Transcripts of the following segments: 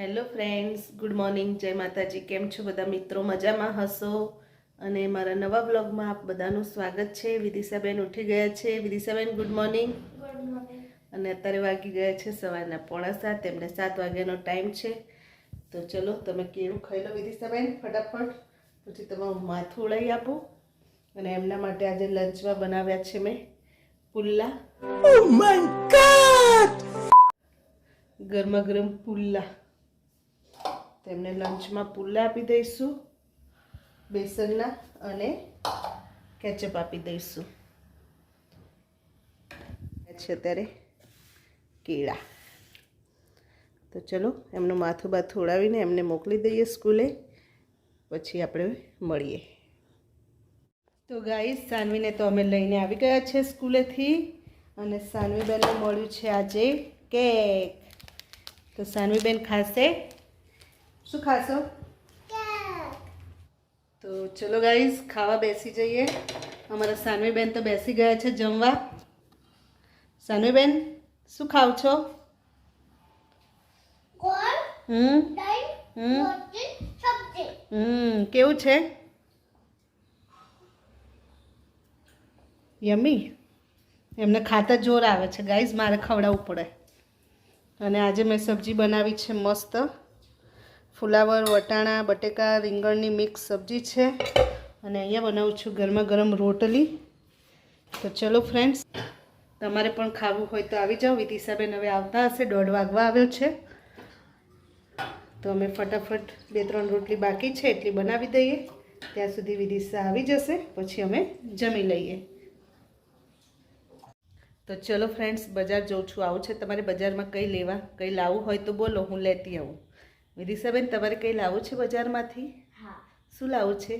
Hello friends good morning. જય માતાજી. કેમ છો બધા? મિત્રો મજામાં હશો? અને મારા નવા બ્લોગમાં આપ બધાનું સ્વાગત છે. વિદિશાબેન ઉઠી ગયા છે. વિદિશાબેન ગુડ મોર્નિંગ. અને અત્યારે વાગી ગયા છે સવારના પોણા સાત. એમને સાત વાગ્યાનો ટાઈમ છે. તો ચલો તમે કેળું ખાઈ લો વિદિશાબેન ફટાફટ. પછી તમારું માથું ઉડાવી આપો. અને એમના માટે આજે લંચમાં બનાવ્યા છે મેં પુલ્લા. ગરમા ગરમ પુલ્લા. તેમને લંચમાં પુલ્લા આપી દઈશું, બેસનના અને કેચઅપ આપી દઈશું. છે અત્યારે કેળા. તો ચલો, એમનું માથું બાથું ઉડાવીને એમને મોકલી દઈએ સ્કૂલે, પછી આપણે મળીએ. તો ગાઈસ સાનવીને તો અમે લઈને આવી ગયા છે સ્કૂલેથી, અને સાનવીબેનને મળ્યું છે આજે કેક તો સાનવીબેન ખાશે. શું ખાશો? તો ચલો ગાઈઝ ખાવા બેસી જઈએ. અમારા સાનવીબેન તો બેસી ગયા છે જમવા. સાનવીબેન શું ખાવ છો? હમ? હમ? હમ કેવું છે? યમી? એમને ખાતા જોર આવે છે. ગાઈઝ મારે ખવડાવવું પડે. અને આજે મેં સબ્જી બનાવી છે મસ્ત. ફુલાવર, વટાણા, બટેકા, રીંગણની મિક્સ સબ્જી છે. અને અહીંયા બનાવું છું ગરમા ગરમ રોટલી. તો ચલો ફ્રેન્ડ્સ, તમારે પણ ખાવું હોય તો આવી જાઓ. વિદિશાબેન હવે આવતા હશે, દોઢ વાગવા આવ્યો છે. તો અમે ફટાફટ બે, ત્રણ રોટલી બાકી છે, એટલી બનાવી દઈએ. ત્યાં સુધી વિદિશા આવી જશે, પછી અમે જમી લઈએ. તો ચલો ફ્રેન્ડ્સ, બજાર જઉં છું. આવું છે તમારે બજારમાં કંઈ લેવા, કંઈ લાવવું હોય તો બોલો, હું લેતી આવું. વિદિશાબેન તમારે કંઈ લાવવું છે બજારમાંથી? હા. શું લાવવું છે?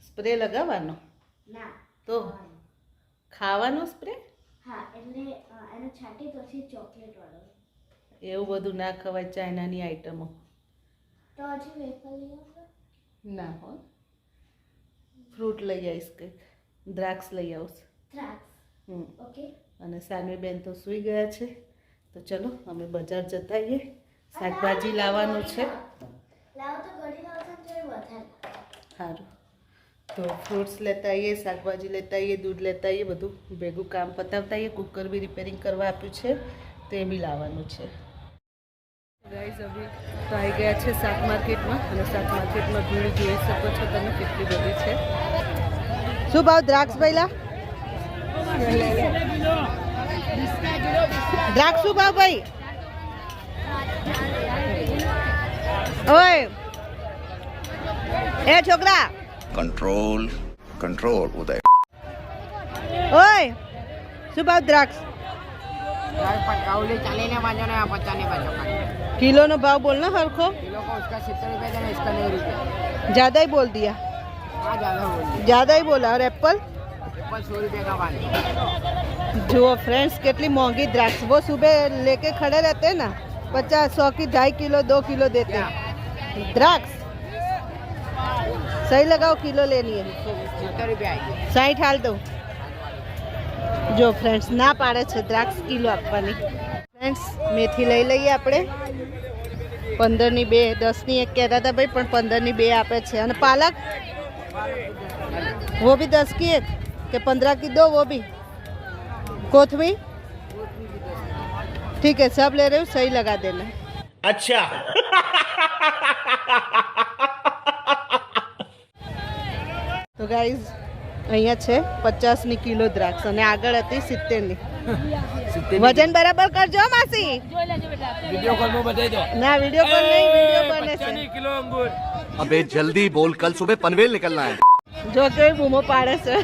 સ્પ્રે લગાવવાનો? ના તો? ખાવાનો. સ્પ્રે? હા એટલે એને છાંટી પછી ચોકલેટ વાળો. એવું બધું ના ખવાય ચાઇનાની આઈટમો. તો હજી વેફર લઈ ના હો. ફ્રૂટ લઈ આવીશ કંઈક. દ્રાક્ષ લઈ આવીશ દ્રાક્ષ. હમ. ઓકે. અને સાનવી બેન તો સૂઈ ગયા છે. તો ચલો અમે બજાર જતા આવીએ. શાકભાજી લાવવાનું છે. સારું તો ફ્રૂટ્સ લેતા આવીએ શાકભાજી લેતા આવીએ દૂધ લેતા આવીએ બધું ભેગું કામ પતાવતા આવીએ. કુકર બી રિપેરિંગ કરવા આપ્યું છે તો એ બી લાવવાનું છે. ગાઈઝ હવે તો આવી ગયા છે શાક માર્કેટમાં અને શાક માર્કેટમાં ભીડ જોઈ શકો છો તમે કેટલી બધી છે. શું ભાવ દ્રાક્ષ પહેલા દ્રાક્ષ શું ભાવ ભાઈ ઓય એ છોકરા control control uday ઓય શું ભાવ દ્રાક્ષ पकाउले चाले ने बाजो ने पचाने बाजो का કિલોનો ભાવ બોલ ને હરખો किलो को उसका सत्तर रुपये देना इसका नौ रुपये ज्यादा ही बोल दिया हाँ ज़्यादा बोल दिया ज्यादा ही बोला और एप्पल एप्पल सौ रुपये का बांध જુઓ फ्रेंड्स કેટલી મોંઘી દ્રાક્ષ वो सुबह लेके खड़े रहते हैं ना पचास सौ की ढाई किलो दो किलो देते हैं द्राक्ष सही लगाओ किलो लेनी है सत्तर रुपये आएगी સાઠ હાલ દો જો ફ્રેન્ડ્સ ના પાડે છે દ્રાક્ષ કિલો આપવાની ફ્રેન્ડ્સ મેથી લઈ લઈએ આપણે પંદરની બે દસની એક કહેતા હતા ભાઈ પણ પંદરની બે આપે છે અને પાલક वो भी दस की एक कि पंद्रह की दो वो भी कोथमी ठीक है सब ले रहे हो सही लगा देना अच्छा તો ગાઈઝ અહીંયા છે પચાસની કિલો દ્રાક્ષ અને આગળ હતી સિત્તેરની વજન બરાબર કરજો માસી वीडियो कॉल में बताई दो ના વિડીયો કોલ નહીં વિડીયો બને છે किलो अंगूर अबे जल्दी बोल कल सुबह पनवेल निकलना है જો કેવી બૂમો પાડે છે.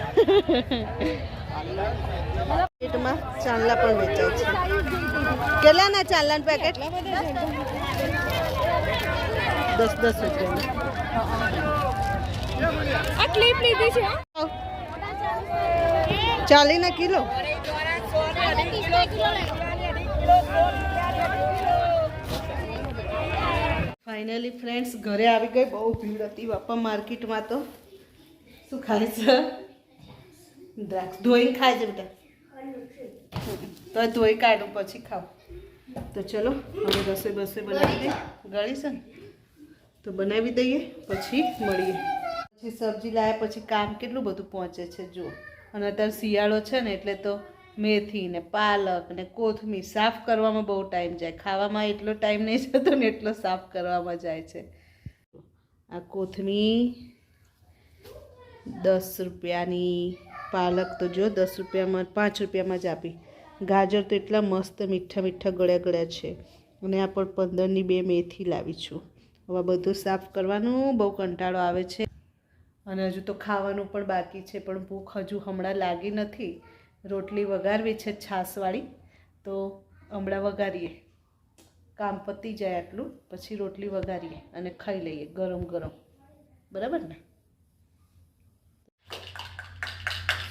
પેટમાં ચાંદલા પણ વેચાય છે. કેટલાના ચાંદલાના પેકેટ દસ દસ રૂપિયા ચાલી ના કિલો? ફાઇનલી ફ્રેન્ડ્સ ઘરે આવી ગઈ. બહુ ભીડ હતી બાપા માર્કેટમાં તો. શું ખાય છે? દ્રાક્ષ. ધોઈને ખાય છે બેટા તો ધોઈ કાઢું, પછી ખાવ તો ચલો, હવે રસોઈ બસોઈ બનાવી દઈએ. ગળી ને? તો બનાવી દઈએ, પછી મળીએ. પછી સબ્જી લાવ્યા પછી કામ કેટલું બધું પહોંચે છે, જુઓ. અને અત્યારે શિયાળો છે ને, એટલે તો મેથી ને પાલક ને કોથમીર સાફ કરવામાં બહુ ટાઈમ જાય. ખાવામાં એટલો ટાઈમ નહીં જતો ને, એટલો સાફ કરવામાં જાય છે. આ કોથમીર દસ રૂપિયાની પાલક તો જો દસ રૂપિયામાં, પાંચ રૂપિયામાં જ આપી. ગાજર તો એટલા મસ્ત મીઠા મીઠા ગળ્યા ગળ્યા છે. અને આ પણ પંદરની બે મેથી લાવી છું. હવે બધું સાફ કરવાનું બહુ કંટાળો આવે છે. અને હજુ તો ખાવાનું પણ બાકી છે, પણ ભૂખ હજુ હમણાં લાગી નથી. રોટલી વઘારવી છે છાશવાળી તો હમણાં વઘારીએ. કામ પતી જાય આટલું, પછી રોટલી વઘારીએ અને ખાઈ લઈએ ગરમ ગરમ. બરાબર ને?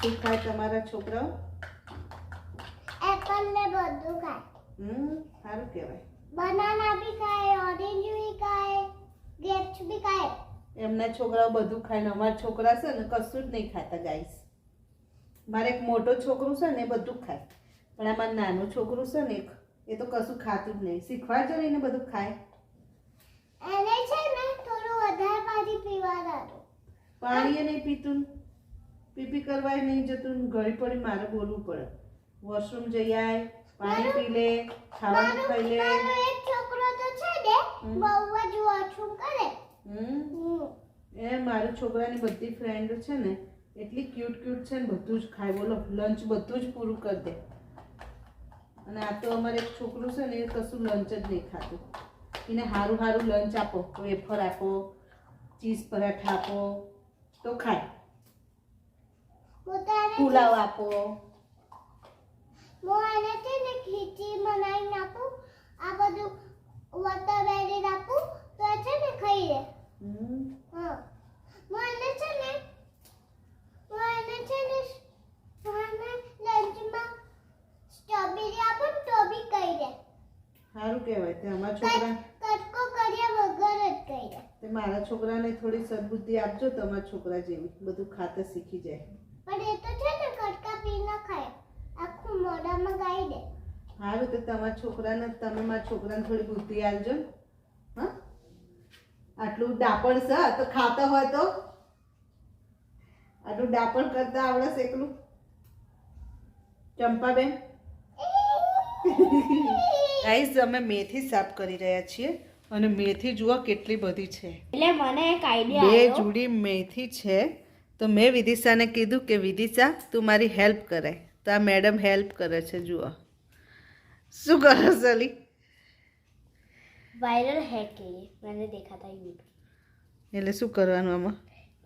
શું ખાય તમારા છોકરાઓ? એપલ ને બધું ખાય. હમ સારું કહેવાય. બનાના બી ખાય ઓરેન્જ બી ખાય ગ્રેપ્સ બી ખાય. એમના છોકરાઓ બધું ખાય ને અમારા છોકરા છે ને કશું જ નહીં ખાતા ગાઈસ મારે એક મોટો છોકરું છે ને બધું જ ખાય. પણ આમાં નાનું છોકરું છે ને એક એ તો કશું ખાતું જ નહીં. શીખવાડજો ને એને બધું ખાય. એને છે ને થોડું વધારે પાણી પીવા દાદો પાણી નહીં પીતું પીપી કરવાય નહીં જતું ઘડી પડી મારે બોલવું પડે. વોશરૂમ જઈ આય પાણી પી લે ખાવાનું ખાઈ લે. એક છોકરો તો છે ને બહુ જ વોશરૂમ કરે. એ મારા છોકરાની બધી ફ્રેન્ડ છે ને એટલી ક્યુટ ક્યુટ છે ને બધું જ ખાય. બોલો લંચ બધું જ પૂરું કરી દે. અને આ તો અમારે એક છોકરું છે ને એ કશું લંચ જ નહીં ખાતું. એને સારું સારું લંચ આપો વેફર આપો ચીઝ પરાઠા આપો તો ખાય. પુલાવ આપો. હું એને છે ને ખીચડી બનાવીને આપું. આ બધું વોટર નાખું આપું તો છે ને ખાઈ લે. હા. હું એને છે ને હું એને છે ને લંચમાં સ્ટ્રોબેરી આપું તો બી ખાઈ લે. સારું કહેવાય તે અમારા છોકરા કટકો કર્યા વગર જ ખાઈ લે. તે મારા છોકરાને થોડી સદબુદ્ધિ આપજો તમારા છોકરા જેવી બધું ખાતા શીખી જાય. પણ એ તો છે ને કટકા પી ન ખાય. આખું મોઢામાં ગાઈ દે. સારું તો તમારા છોકરાને તમે મારા છોકરાને થોડી બુદ્ધિ આપજો. ને હા? આટલું ડાપણ છે તો ખાતા હોય તો. આટલું ડાપણ કરતા આવડે છે એકલું. ચંપાબેન? ગાઈસ અમે મેથી સાફ કરી રહ્યા છીએ અને મેથી જુઓ કેટલી બધી છે. એટલે મને એક બે જોડી મેથી છે. તો મેં વિદિશાને કીધું કે વિદિશા તું મારી હેલ્પ કરે. તો આ મેડમ હેલ્પ કરે છે જુઓ. શું કરો સલી વાયરલ હેક મને દેખાતા યુટ્યુબ એટલે શું કરવાનું આમાં?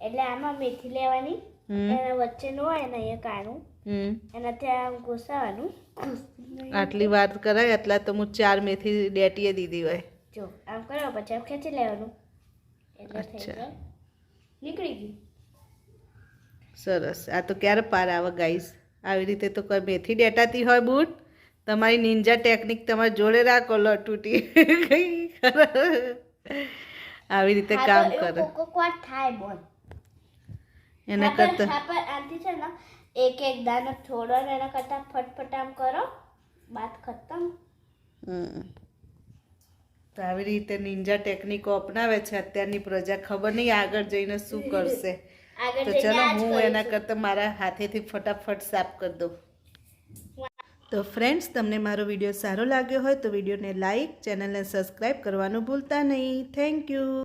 એટલે આમાં મેથી લેવાની એના એના વચ્ચેનું હોય ને અહીંયા કાણું હમ. એનાથી આમ ઘૂસાવાનું. આટલી વાત કરાય એટલા તો હું ચાર મેથી ડેટીએ દીધી હોય. જો આમ કરો પછી આમ ખેંચી લેવાનું. એટલે થઈ. નીકળી ગયું. સરસ. આ તો ક્યારે પાર આવે ગાઈસ આવી રીતે તો કોઈ મેથી ડેટાતી હોય બૂટ? તમારી નિંજા ટેકનિક તમારી જોડે રાખો લો તૂટી આવી રીતે કામ કરે. થાય એના કરતાં આપણે છે ને એક એક દાનો થોડો ને એના કરતાં ફટફટ આમ કરો. બાત ખતમ. હમ. તો આવી રીતે નિંજા ટેકનિકો અપનાવે છે અત્યારની પ્રજા ખબર નહીં આગળ જઈને શું કરશે. તો ચલો હું એના કરતાં મારા હાથેથી ફટાફટ સાફ કરી દઉં. તો ફ્રેન્ડ્સ તમને મારો વીડિયો સારો લાગ્યો હોય તો વિડીયોને લાઇક ચેનલને સબસ્ક્રાઈબ કરવાનું ભૂલતા નહીં. Thank you